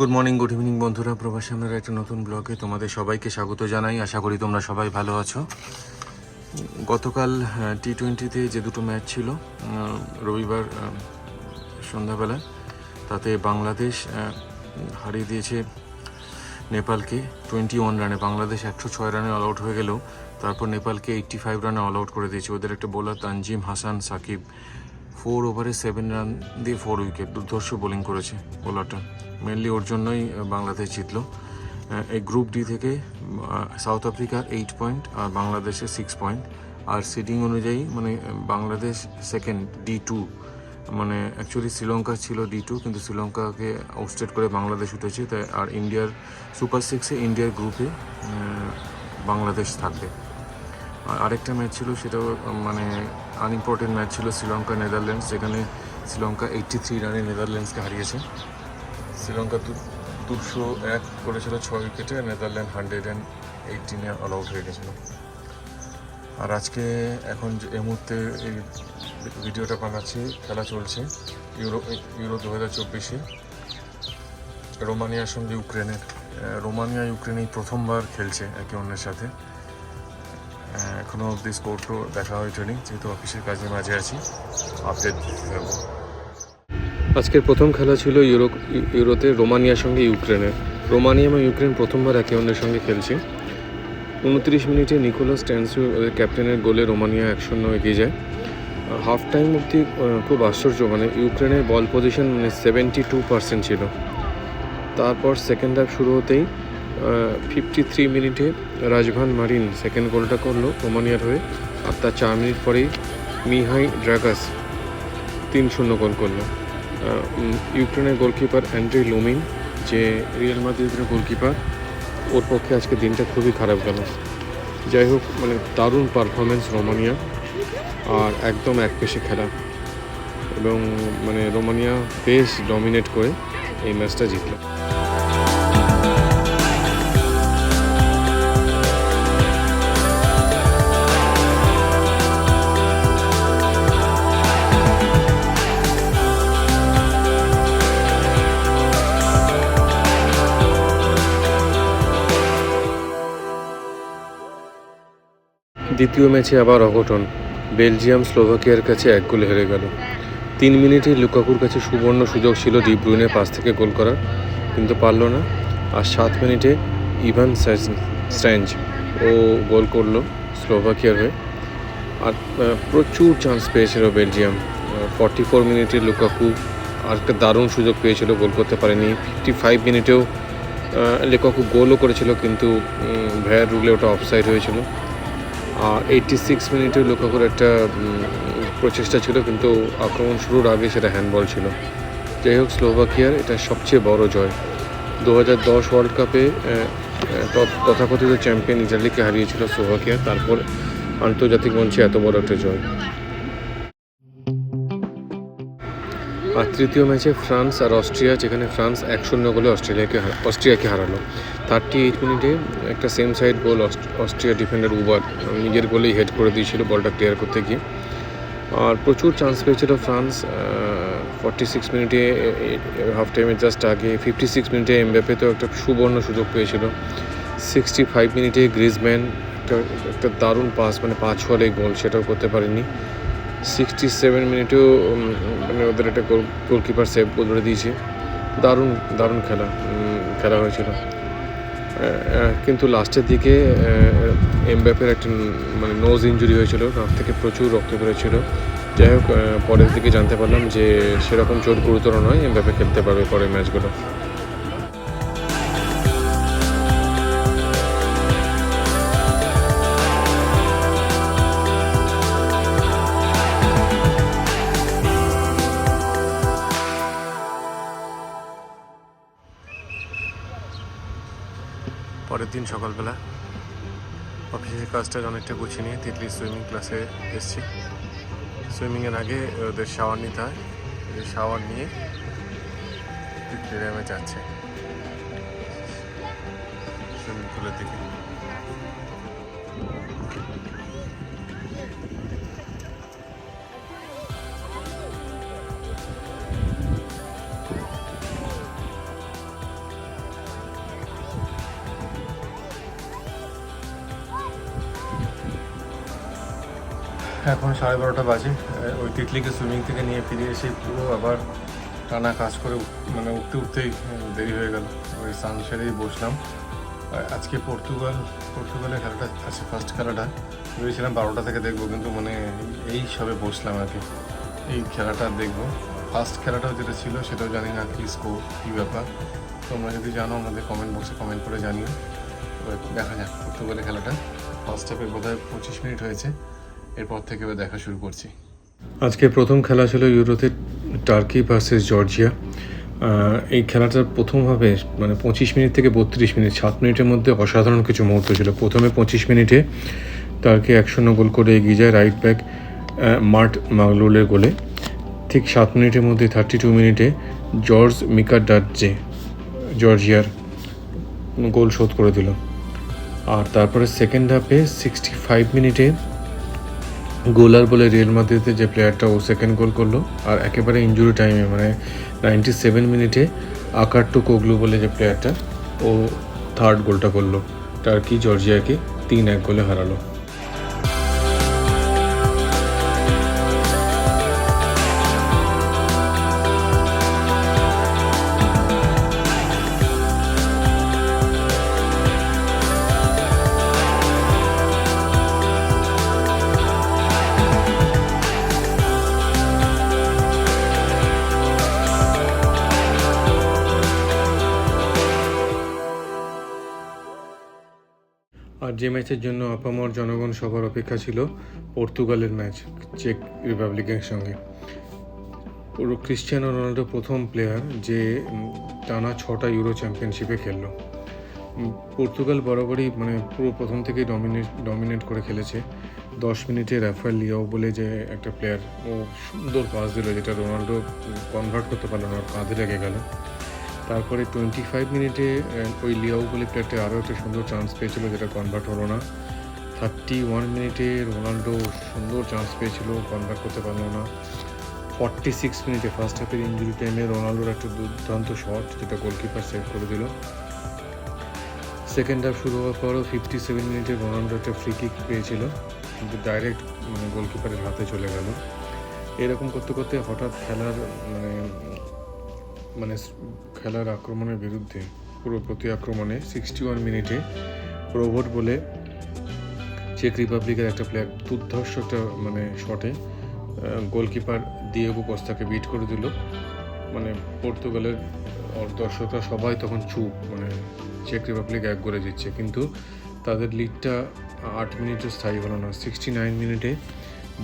Good morning good evening বন্ধুরা। প্রবাসী আমরা, একটা নতুন ব্লগে তোমাদের সবাইকে স্বাগত জানাই। আশা করি তোমরা সবাই ভালো আছো। গতকাল টি টোয়েন্টিতে যে দুটো ম্যাচ ছিল রবিবার সন্ধ্যাবেলা তাতে বাংলাদেশ হারিয়ে দিয়েছে নেপালকে টোয়েন্টি ওয়ান রানে। বাংলাদেশ একশো ছয় রানে অল আউট হয়ে গেলেও, তারপর নেপালকে এইট্টি ফাইভ রানে অল আউট করে দিয়েছে। ওদের একটা বোলার তানজিম হাসান সাকিব ফোর ওভারে সেভেন রান দিয়ে ফোর উইকেট দুর্ধর্ষ বোলিং করেছে বোলারটা মেনলি ওর জন্যই বাংলাদেশ জিতলো। এই গ্রুপ ডি থেকে সাউথ আফ্রিকা এইট পয়েন্ট আর বাংলাদেশের সিক্স পয়েন্ট আর সিডিং অনুযায়ী মানে বাংলাদেশ সেকেন্ড ডি টু মানে অ্যাকচুয়ালি শ্রীলঙ্কা ছিল ডি টু কিন্তু শ্রীলঙ্কাকে আউটস্টেট করে বাংলাদেশ উঠেছে। তাই, আর ইন্ডিয়ার সুপার সিক্সে ইন্ডিয়ার গ্রুপে বাংলাদেশ থাকবে। আর আরেকটা ম্যাচ ছিল, সেটাও মানে আনইম্পর্টেন্ট ম্যাচ ছিল শ্রীলঙ্কা নেদারল্যান্ডস যেখানে শ্রীলঙ্কা এইট্টি থ্রি রানে নেদারল্যান্ডসকে হারিয়েছে। শ্রীলঙ্কা দুশো এক করেছিল ছয় উইকেটে, নেদারল্যান্ড হান্ড্রেড অ্যান্ড এইটিনে অল আউট হয়ে গেছিল। আর আজকে এখন এই মুহূর্তে এই ভিডিওটা বানাচ্ছি, খেলা চলছে ইউরো ইউরো দু হাজার চব্বিশে। রোমানিয়ার সঙ্গে ইউক্রেনের রোমানিয়া ইউক্রেন এই প্রথমবার খেলছে একে অন্যের সাথে। এখনও স্কোর তো দেখা হয়নি, যেহেতু অফিসের কাজে মাঝে আছি। আপডেট থাকব আজকের প্রথম খেলা ছিল ইউরো ইউরোতে রোমানিয়ার সঙ্গে ইউক্রেনের। রোমানিয়া এবং ইউক্রেন প্রথমবার একে অন্যের সঙ্গে খেলছে। উনত্রিশ মিনিটে নিকোলাস ট্যান্সু ক্যাপ্টেনের গোলে রোমানিয়া এক শূন্য এগিয়ে যায়। হাফ টাইম অবধি খুব আশ্চর্য মানে ইউক্রেনের বল পজিশন মানে সেভেন্টি টু পার্সেন্ট ছিল। তারপর সেকেন্ড হাফ শুরু হতেই ফিফটি থ্রি মিনিটে রাজভান মারিন সেকেন্ড গোলটা করল রোমানিয়ার হয়ে। আর তার চার মিনিট পরেই মিহাই ড্রাগাস তিন শূন্য গোল করল। ইউক্রেনের গোলকিপার অ্যান্ড্রি লুমিন, যে রিয়াল মাদ্রিদের গোলকিপার, ওর পক্ষে আজকে দিনটা খুবই খারাপ গেল যাই হোক মানে দারুণ পারফরমেন্স রোমানিয়া, আর একদম এক পেশে খেলা। এবং মানে রোমানিয়া বেশ ডমিনেট করে এই ম্যাচটা জিতলো। দ্বিতীয় ম্যাচে আবার অঘটন। বেলজিয়াম স্লোভাকিয়ার কাছে এক গোলে হেরে গেল। তিন মিনিটে লুকাকুর কাছে সুবর্ণ সুযোগ ছিল ডিব্রুইনের পাশ থেকে গোল করার, কিন্তু পারল না। আর সাত মিনিটে ইভান স্ট্যাঞ্জ ও গোল করল স্লোভাকিয়ার হয়ে। আর প্রচুর চান্স পেয়েছিল বেলজিয়াম। ফর্টি ফোর মিনিটে লুকাকু আর একটা দারুণ সুযোগ পেয়েছিল, গোল করতে পারেনি। ফিফটি ফাইভ মিনিটেও লেকাকু গোলও করেছিল, কিন্তু ভ্যার রুলে ওটা অফসাইড হয়েছিল। এইটটি সিক্স মিনিটে লুকাকুর একটা প্রচেষ্টা ছিল, কিন্তু আক্রমণ শুরুর আগে সেটা হ্যান্ডবল ছিল। যাই হোক, স্লোভাকিয়ার এটা সবচেয়ে বড় জয়। দু হাজার দশ ওয়ার্ল্ড কাপে তথাকথিত চ্যাম্পিয়ন ইটালিকে হারিয়েছিল স্লোভাকিয়া। তারপর আন্তর্জাতিক মঞ্চে এত বড় একটা জয়। আর তৃতীয় ম্যাচে ফ্রান্স আর অস্ট্রিয়া, যেখানে ফ্রান্স এক শূন্য গোলে অস্ট্রেলিয়াকে, অস্ট্রিয়াকে হারালো। থার্টি এইট মিনিটে একটা same side goal Austria defender Wober নিজের গোলেই হেড করে দিয়েছিল, বলটা ক্লিয়ার করতে গিয়ে। আর প্রচুর চান্স পেয়েছিল ফ্রান্স ফর্টি সিক্স মিনিটে হাফ টাইমে জাস্ট আগে ফিফটি সিক্স মিনিটে এমব্যাপেতেও একটা সুবর্ণ সুযোগ পেয়েছিল। সিক্সটি ফাইভ মিনিটে গ্রিজম্যান একটা একটা দারুণ পাস মানে পাঁচ হলে গোল সেটাও করতে পারেনি সিক্সটি সেভেন মিনিটেও মানে ওদের একটা গোল গোলকিপার সেভ করে দিয়েছে। দারুণ দারুণ খেলা খেলা হয়েছিল। কিন্তু লাস্টের দিকে এমব্যাপের একটা মানে নোজ ইঞ্জুরি হয়েছিল নাক থেকে প্রচুর রক্ত বেরোছিল যাই হোক পরের দিকে জানতে পারলাম যে সেরকম চোট গুরুতর নয় এমব্যাপে খেলতে পারবে পরের ম্যাচগুলো সকালবেলা। অফিসের কাজটা অনেকটা গুছিয়ে নিয়ে তিতলি সুইমিং ক্লাসে এসেছি। সুইমিংয়ের আগে ওদের শাওয়ার নিতে হয়। শাওয়ার নিয়ে তিতলি ড্যামে যাচ্ছে। সুইমিং পুলের দিকে। এখন সাড়ে বারোটা বাজে। ওই তিতলিকে সুইমিং থেকে নিয়ে ফিরে এসে পুরো আবার টানা কাজ করে মানে উঠতে উঠতেই দেরি হয়ে গেল। ওই সান সেরেই বসলাম। আজকে পর্তুগাল পর্তুগালের খেলাটা আছে ফার্স্ট খেলাটা। ভেবেছিলাম বারোটা থেকে দেখব, কিন্তু মানে এই সবে বসলাম আর কি। এই খেলাটা দেখব। ফার্স্ট খেলাটাও যেটা ছিল, সেটাও জানি না কি স্কোর কী ব্যাপার। তোমরা যদি জানো, আমাদের কমেন্ট বক্সে কমেন্ট করে জানিও। দেখা যাক পর্তুগালের খেলাটা। ফার্স্ট হাফে বোধহয় পঁচিশ মিনিট হয়েছে। এরপর থেকে দেখা শুরু করছি। আজকে প্রথম খেলা ছিল ইউরোতে টার্কি ভার্সেস জর্জিয়া। এই খেলাটার প্রথমভাবে মানে পঁচিশ মিনিট থেকে বত্রিশ মিনিট, সাত মিনিটের মধ্যে অসাধারণ কিছু মুহূর্ত ছিল। প্রথমে পঁচিশ মিনিটে টার্কি এক শূন্য গোল করে এগিয়ে যায় রাইট ব্যাক মার্ট মাগলুলের গোলে। ঠিক সাত মিনিটের মধ্যে থার্টি টু মিনিটে জর্জ মিকা ডাটজে জর্জিয়ার গোল শোধ করে দিল। আর তারপরে সেকেন্ড হাফে সিক্সটি ফাইভ মিনিটে গোলার বলে রিয়েল মাদ্রিদে যে প্লেয়ারটা ও সেকেন্ড গোল করল, আর একেবারে ইঞ্জুরি টাইমে মানে নাইনটি সেভেন মিনিটে আকার টু কোগলু বলে যে প্লেয়ারটা ও থার্ড গোলটা করল। টার্কি জর্জিয়াকে তিন এক গোলে হারালো। যে ম্যাচের জন্য আপামর জনগণ সবার অপেক্ষা ছিল, পর্তুগালের ম্যাচ, চেক রিপাবলিকের সঙ্গে। পুরো ক্রিশ্চিয়ানো রোনাল্ডো প্রথম প্লেয়ার যে টানা ছটা ইউরো চ্যাম্পিয়নশিপে খেললো। পর্তুগাল বরাবরই মানে পুরো প্রথম থেকেই ডমিনেট ডমিনেট করে খেলেছে। দশ মিনিটে রাফায়েল লিয়াও বলে যে, একটা প্লেয়ার ও সুন্দর পাস দিল, যেটা রোনাল্ডো কনভার্ট করতে পারল না কাঁধে লেগে গেল। তারপরে টোয়েন্টি ফাইভ মিনিটে ওই লিয়াও বলে আরও একটা সুন্দর চান্স পেয়েছিল যেটা কনভার্ট হলো না। থার্টি ওয়ান মিনিটে রোনাল্ডো সুন্দর চান্স পেয়েছিল কনভার্ট করতে পারল না। ফর্টি সিক্স মিনিটে ফার্স্ট হাফের ইঞ্জুরি টাইমে রোনাল্ডোর একটা দুর্দান্ত শট যেটা গোলকিপার সেভ করে দিল। সেকেন্ড হাফ শুরু হওয়ার পরও ফিফটি সেভেন মিনিটে রোনাল্ডো একটা ফ্রি কিক পেয়েছিল, কিন্তু ডাইরেক্ট মানে গোলকিপারের হাতে চলে গেল। এরকম করতে করতে হঠাৎ খেলার মানে মানে খেলার আক্রমণের বিরুদ্ধে পুরো প্রতি আক্রমণে সিক্সটি ওয়ান মিনিটে রোবট বলে চেক রিপাবলিকের একটা প্লেয়ার দুর্ধর্ষ একটা মানে শটে গোলকিপার দিয়েগো কস্তাকে বিট করে দিল। মানে পর্তুগালের দর্শকরা সবাই তখন চুপ মানে চেক রিপাবলিক এক করে দিচ্ছে কিন্তু তাদের লিডটা আট মিনিটে স্থায়ী হলো না। সিক্সটি নাইন মিনিটে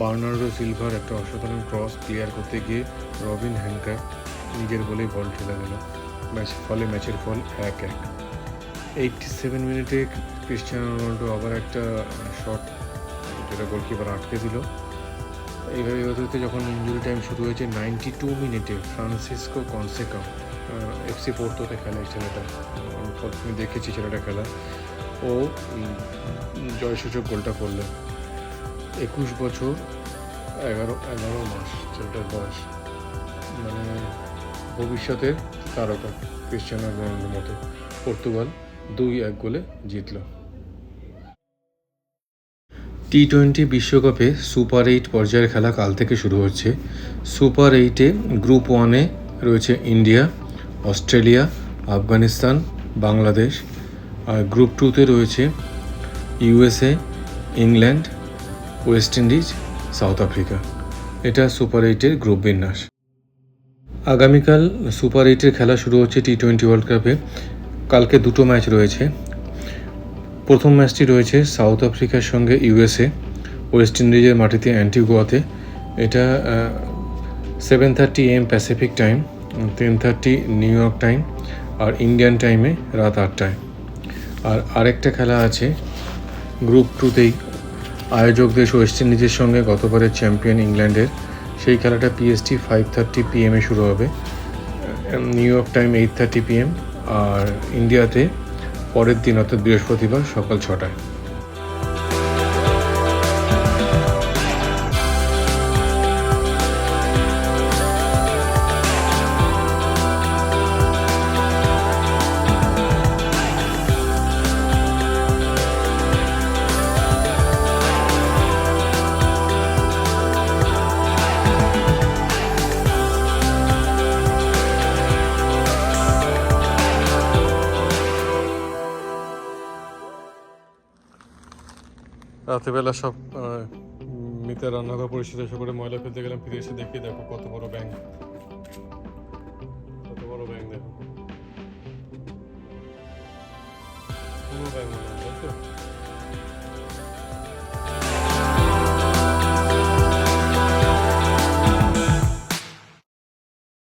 বার্নার্ডো সিলভার একটা অসাধারণ ক্রস ক্লিয়ার করতে গিয়ে রবিন হ্যাঙ্কার নিজের বলেই বল ঠেলে দিল ম্যাচ, ফলে ম্যাচের ফল এক এক এইটটি সেভেন মিনিটে ক্রিস্টিয়ানো রোনাল্ডো আবার একটা শট যেটা গোলকিপার আটকে দিল। এইভাবে হতে যখন ইঞ্জুরি টাইম শুরু হয়েছে নাইনটি টু মিনিটে ফ্রান্সিসকো কনসেকা এফসি পোর্টোতে খেলে ছেলেটা। আমি দেখেছি ছেলেটা খেলা। ও জয়সূচক গোলটা করল। একুশ বছর, এগারো এগারো মাস ছেলেটার বয়স। মানে ভবিষ্যতের তারকা ক্রিশ্চিয়ানো রোনাল্ডোর মতো। পর্তুগাল দুই এক গোলে জিতল। টি টোয়েন্টি বিশ্বকাপে সুপার এইট পর্যায়ের খেলা কাল থেকে শুরু হচ্ছে। সুপার এইটে গ্রুপ ওয়ানে রয়েছে ইন্ডিয়া, অস্ট্রেলিয়া, আফগানিস্তান, বাংলাদেশ। আর গ্রুপ টুতে রয়েছে USA, England, West Indies, South Africa. এটা সুপার এইটের গ্রুপ বিন্যাস। আগামীকাল সুপার এইটের খেলা শুরু হচ্ছে টি টোয়েন্টি ওয়ার্ল্ড কাপে কালকে দুটো ম্যাচ রয়েছে। প্রথম ম্যাচটি রয়েছে সাউথ আফ্রিকার সঙ্গে ইউএসএ ওয়েস্ট ইন্ডিজের মাটিতে অ্যান্টিগুয়াতে এটা seven thirty AM Pacific time ten thirty New York time R Indian টাইমে রাত আটটায়। আর আরেকটা খেলা আছে গ্রুপ টুতেই আয়োজক দেশ ওয়েস্ট ইন্ডিজের সঙ্গে গতবারের চ্যাম্পিয়ন ইংল্যান্ডের সেই খেলাটা পিএসটি ফাইভ থার্টি পিএমে শুরু হবে। New York time eight thirty PM আর ইন্ডিয়াতে পরের দিন, অর্থাৎ বৃহস্পতিবার সকাল ছটায়। রাতেবেলা সব মিতা রান্নাঘর পরিষ্কার করে ময়লা ফেলতে গেলাম, ফিরে এসে দেখি দেখো কত বড় ব্যাং